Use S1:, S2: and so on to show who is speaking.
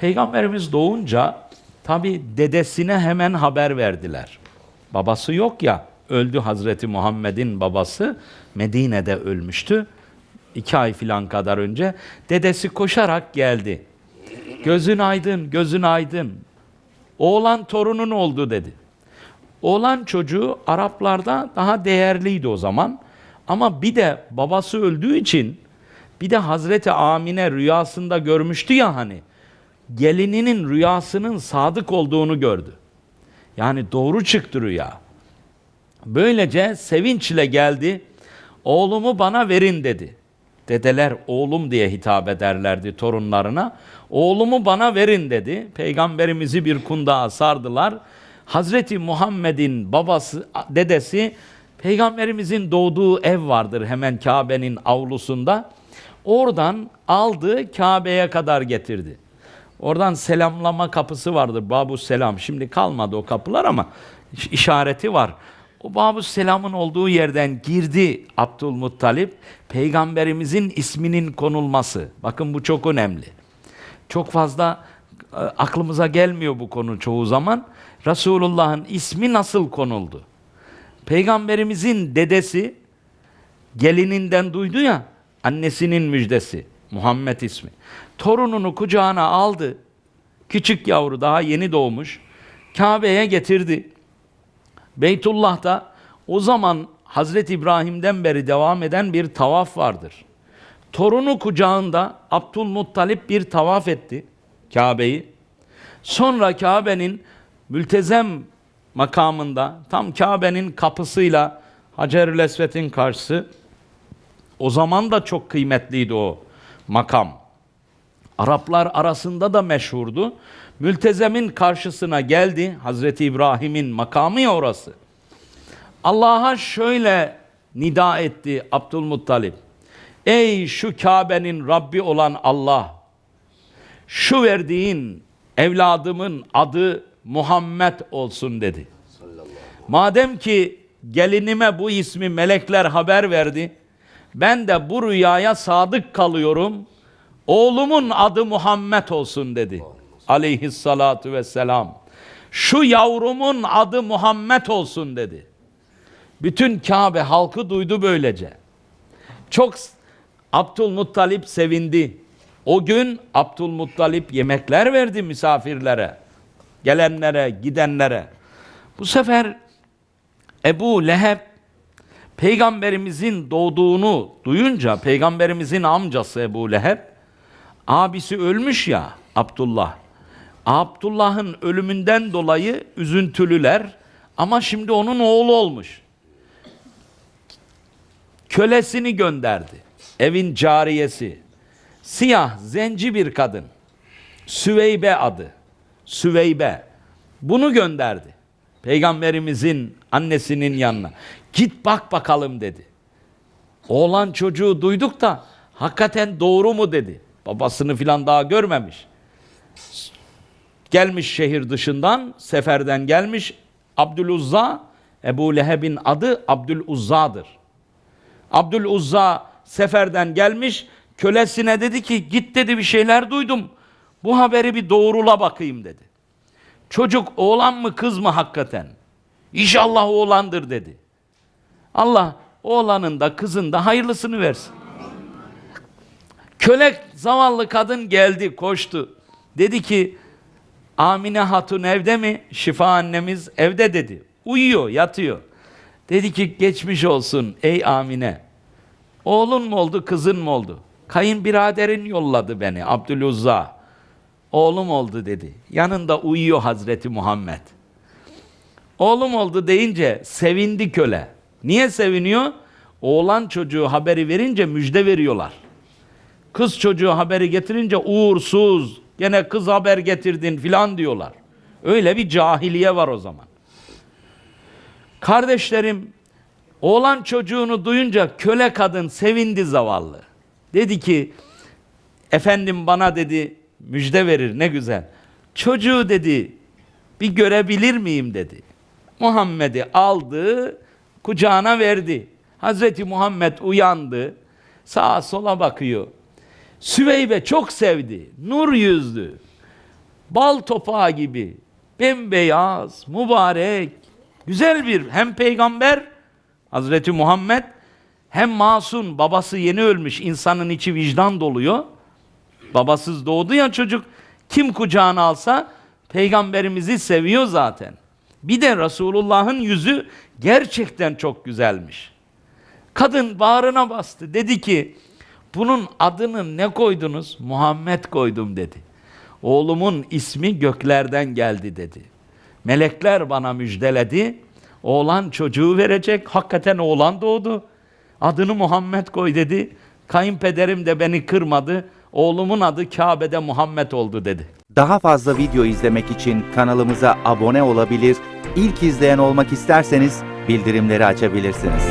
S1: Peygamberimiz doğunca tabi dedesine hemen haber verdiler. Babası yok ya, öldü Hazreti Muhammed'in babası Medine'de ölmüştü. İki ay filan kadar önce. Dedesi koşarak geldi. Gözün aydın, gözün aydın. Oğlan torunun oldu dedi. Oğlan çocuğu Araplarda daha değerliydi o zaman. Ama bir de babası öldüğü için bir de Hazreti Amine rüyasında görmüştü ya hani. Gelininin rüyasının sadık olduğunu gördü. Yani doğru çıktı rüya. Böylece sevinçle geldi. Oğlumu bana verin dedi. Dedeler oğlum diye hitap ederlerdi torunlarına. Oğlumu bana verin dedi. Peygamberimizi bir kundağa sardılar. Hazreti Muhammed'in babası, dedesi Peygamberimizin doğduğu ev vardır hemen Kabe'nin avlusunda. Oradan aldı Kabe'ye kadar getirdi. Oradan selamlama kapısı vardır. Babu selam. Şimdi kalmadı o kapılar ama iş- işareti var. O Babu selamın olduğu yerden girdi Abdülmuttalip. Peygamberimizin isminin konulması. Bakın bu çok önemli. Çok fazla e, aklımıza gelmiyor bu konu çoğu zaman. Resulullah'ın ismi nasıl konuldu? Peygamberimizin dedesi gelininden duydu ya annesinin müjdesi Muhammed ismi. Torununu kucağına aldı. Küçük yavru daha yeni doğmuş. Kabe'ye getirdi. Beytullah'ta o zaman Hazreti İbrahim'den beri devam eden bir tavaf vardır. Torunu kucağında Abdülmuttalip bir tavaf etti Kabe'yi. Sonra Kabe'nin mültezem makamında tam Kabe'nin kapısıyla Hacer-ül Esved'in karşısı o zaman da çok kıymetliydi o makam. Araplar arasında da meşhurdu. Mültezemin karşısına geldi. Hazreti İbrahim'in makamı ya orası. Allah'a şöyle nida etti Abdülmuttalip. Ey şu Kabe'nin Rabbi olan Allah! Şu verdiğin evladımın adı Muhammed olsun dedi. Madem ki gelinime bu ismi melekler haber verdi, ben de bu rüyaya sadık kalıyorum. Oğlumun adı Muhammed olsun dedi. Aleyhissalatu vesselam. Şu yavrumun adı Muhammed olsun dedi. Bütün Kabe halkı duydu böylece. Çok Abdülmuttalip sevindi. O gün Abdülmuttalip yemekler verdi misafirlere, gelenlere, gidenlere. Bu sefer Ebu Leheb peygamberimizin doğduğunu duyunca peygamberimizin amcası Ebu Leheb abisi ölmüş ya Abdullah. Abdullah'ın ölümünden dolayı üzüntülüler ama şimdi onun oğlu olmuş. Kölesini gönderdi. Evin cariyesi. Siyah, zenci bir kadın. Süveybe adı. Süveybe. Bunu gönderdi. Peygamberimizin annesinin yanına. Git bak bakalım dedi. Oğlan çocuğu duyduk da hakikaten doğru mu dedi. Babasını filan daha görmemiş. Gelmiş şehir dışından, seferden gelmiş Abdüluzza, Ebu Leheb'in adı Abdüluzza'dır. Abdüluzza seferden gelmiş, kölesine dedi ki git dedi bir şeyler duydum. Bu haberi bir doğrula bakayım dedi. Çocuk oğlan mı kız mı hakikaten? İnşallah oğlandır dedi. Allah oğlanın da kızın da hayırlısını versin. Köle zavallı kadın geldi koştu. Dedi ki Amine Hatun evde mi? Şifa annemiz evde dedi. Uyuyor, yatıyor. Dedi ki geçmiş olsun ey Amine. Oğlun mu oldu, kızın mı oldu? Kayınbiraderin yolladı beni Abdüluzza. Oğlum oldu dedi. Yanında uyuyor Hazreti Muhammed. Oğlum oldu deyince sevindi köle. Niye seviniyor? Oğlan çocuğu haberi verince müjde veriyorlar. Kız çocuğu haberi getirince uğursuz, gene kız haber getirdin filan diyorlar. Öyle bir cahiliye var o zaman. Kardeşlerim, oğlan çocuğunu duyunca köle kadın sevindi zavallı. Dedi ki, efendim bana dedi, müjde verir ne güzel. Çocuğu dedi, bir görebilir miyim dedi. Muhammed'i aldı, kucağına verdi. Hazreti Muhammed uyandı, sağa sola bakıyor. Süveybe çok sevdi, nur yüzlü. bal topağı gibi, bembeyaz, mübarek, güzel bir hem peygamber Hazreti Muhammed hem masum babası yeni ölmüş insanın içi vicdan doluyor. Babasız doğdu ya çocuk kim kucağına alsa peygamberimizi seviyor zaten. Bir de Resulullah'ın yüzü gerçekten çok güzelmiş. Kadın bağrına bastı. Dedi ki bunun adını ne koydunuz? Muhammed koydum dedi. Oğlumun ismi göklerden geldi dedi. Melekler bana müjdeledi. Oğlan çocuğu verecek. Hakikaten oğlan doğdu. Adını Muhammed koy dedi. Kayınpederim de beni kırmadı. Oğlumun adı Kabe'de Muhammed oldu dedi.
S2: Daha fazla video izlemek için kanalımıza abone olabilir, ilk izleyen olmak isterseniz bildirimleri açabilirsiniz.